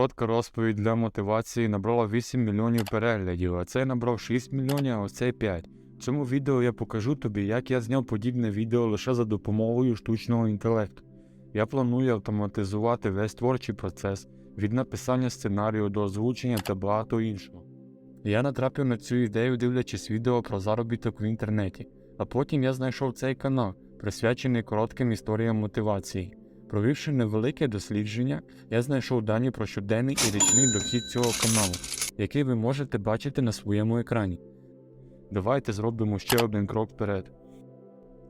Коротка розповідь для мотивації набрала 8 мільйонів переглядів, а цей набрав 6 мільйонів, а цей 5. В цьому відео я покажу тобі, як я зняв подібне відео лише за допомогою штучного інтелекту. Я планую автоматизувати весь творчий процес від написання сценарію до озвучення та багато іншого. Я натрапив на цю ідею, дивлячись відео про заробіток в інтернеті, а потім я знайшов цей канал, присвячений коротким історіям мотивації. Провівши невелике дослідження, я знайшов дані про щоденний і річний дохід цього каналу, який ви можете бачити на своєму екрані. Давайте зробимо ще один крок вперед.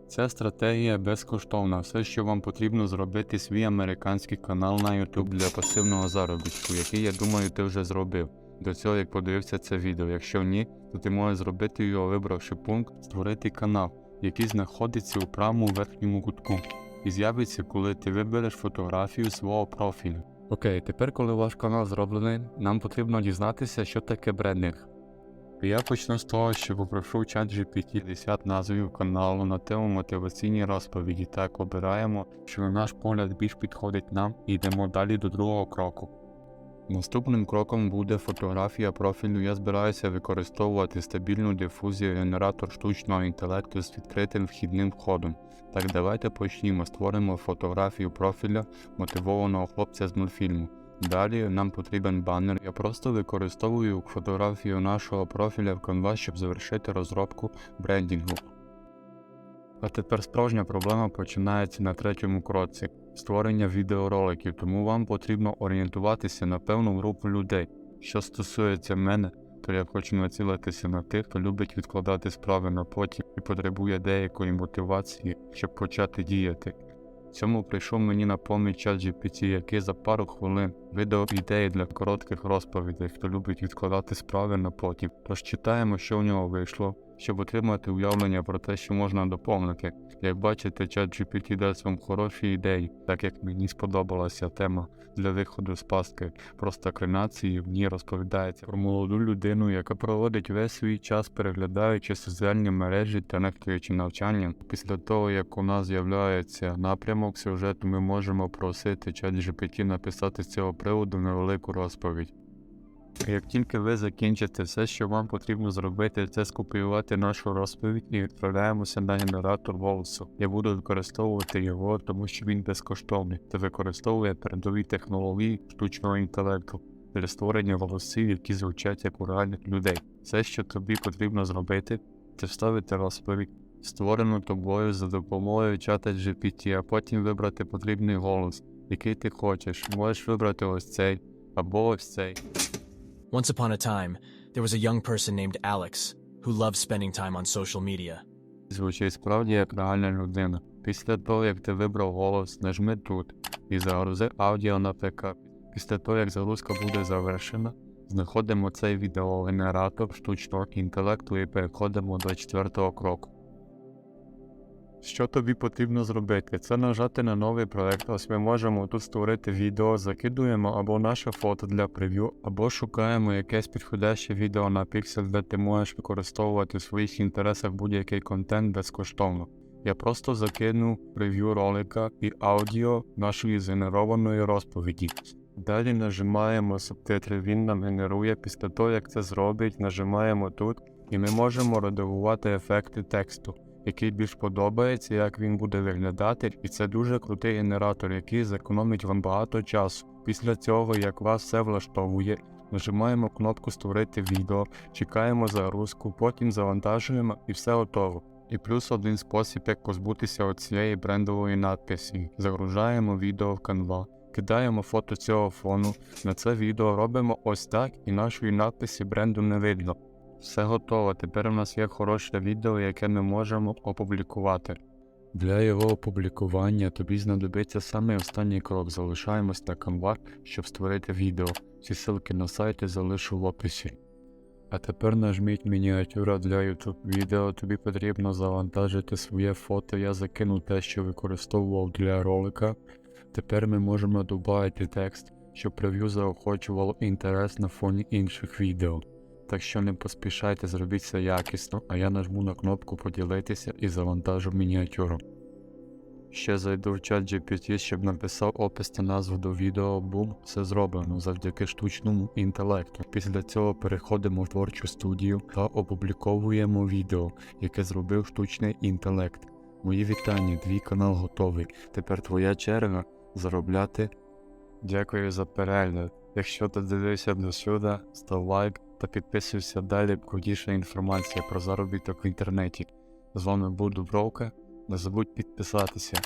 Ця стратегія безкоштовна. Все, що вам потрібно зробити свій американський канал на YouTube для пасивного заробітку, який я думаю ти вже зробив. До цього як подивився це відео. Якщо ні, то ти можеш зробити його, вибравши пункт Створити канал, який знаходиться у правому верхньому кутку, і з'явиться, коли ти вибереш фотографію свого профілю. Окей, тепер, коли ваш канал зроблений, нам потрібно дізнатися, що таке брендинг. Я почну з того, що попрошу ChatGPT 50 назвів каналу на тему мотиваційні розповіді. Так обираємо, що на наш погляд більш підходить нам і йдемо далі до другого кроку. Наступним кроком буде фотографія профілю. Я збираюся використовувати стабільну дифузію генератор штучного інтелекту з відкритим вхідним входом. Так, давайте почнімо. Створимо фотографію профіля мотивованого хлопця з мультфільму. Далі нам потрібен банер. Я просто використовую фотографію нашого профіля в Canva, щоб завершити розробку брендінгу. А тепер справжня проблема починається на третьому кроці створення відеороликів, тому вам потрібно орієнтуватися на певну групу людей. Що стосується мене, то я хочу націлитися на тих, хто любить відкладати справи на потім і потребує деякої мотивації, щоб почати діяти. Цьому прийшов мені на поміч ChatGPT, який за пару хвилин видав ідеї для коротких розповідей, хто любить відкладати справи на потім. Тож читаємо, що в нього вийшло, щоб отримати уявлення про те, що можна доповнити. Як бачите, ChatGPT дасть вам хороші ідеї, так як мені сподобалася тема для виходу з пастки про стакринації. В ній розповідається про молоду людину, яка проводить весь свій час переглядаючи соціальні мережі та нехтуючи навчанням. Після того, як у нас з'являється напрямок сюжету, ми можемо просити ChatGPT написати з цього приводу невелику розповідь. Як тільки ви закінчите все, що вам потрібно зробити, це скопіювати нашу розповідь і відправляємося на генератор голосу. Я буду використовувати його, тому що він безкоштовний та використовує передові технології штучного інтелекту для створення голосів, які звучать як у реальних людей. Все, що тобі потрібно зробити, це вставити розповідь, створену тобою за допомогою чата GPT, а потім вибрати потрібний голос, який ти хочеш. Можеш вибрати ось цей або ось цей. Once upon a time, there was a young person named Alex who loved spending time on social media. Звучить справді як реальна людина. Після того, як ти вибрав голос, нажми тут і загрузи аудіо на ПК. Після того, як загрузка буде завершена, знаходимо цей відеогенератор штучного інтелекту і переходимо до четвертого кроку. Що тобі потрібно зробити? Це нажати на новий проект. Ось ми можемо тут створити відео, закидуємо або наше фото для прев'ю, або шукаємо якесь підходяще відео на піксель, де ти можеш використовувати в своїх інтересах будь-який контент безкоштовно. Я просто закину прев'ю ролика і аудіо нашої згенерованої розповіді. Далі нажимаємо субтитри, він нам генерує. Після того, як це зробить, нажимаємо тут, і ми можемо редагувати ефекти тексту який більш подобається, як він буде виглядати, і це дуже крутий генератор, який зекономить вам багато часу. Після цього, як вас все влаштовує, нажимаємо кнопку Створити відео, чекаємо загрузку, потім завантажуємо і все готово. І плюс один спосіб, як позбутися от цієї брендової надписі. Загружаємо відео в Canva, кидаємо фото цього фону. На це відео робимо ось так, і нашої надписі бренду не видно. Все готово. Тепер у нас є хороше відео, яке ми можемо опублікувати. Для його опублікування тобі знадобиться саме останній крок. Залишаємось на Canva, щоб створити відео. Всі ссылки на сайти залишу в описі. А тепер нажміть мініатюра для YouTube відео. Тобі потрібно завантажити своє фото. Я закину те, що використовував для ролика. Тепер ми можемо додати текст, щоб прев'ю заохочувало інтерес на фоні інших відео. Так що не поспішайте, зробіть це якісно, а я нажму на кнопку поділитися і завантажу мініатюру. Ще зайду в чат GPT, щоб написав опис та назву до відео, бум, все зроблено завдяки штучному інтелекту. Після цього переходимо в творчу студію та опубліковуємо відео, яке зробив штучний інтелект. Мої вітання, твій канал готовий. Тепер твоя черга заробляти. Дякую за перегляд. Якщо ти дивився до сюди, став лайк та підписуйся далі, крутіша інформація про заробіток в інтернеті. З вами був Дубровка. Не забудь підписатися.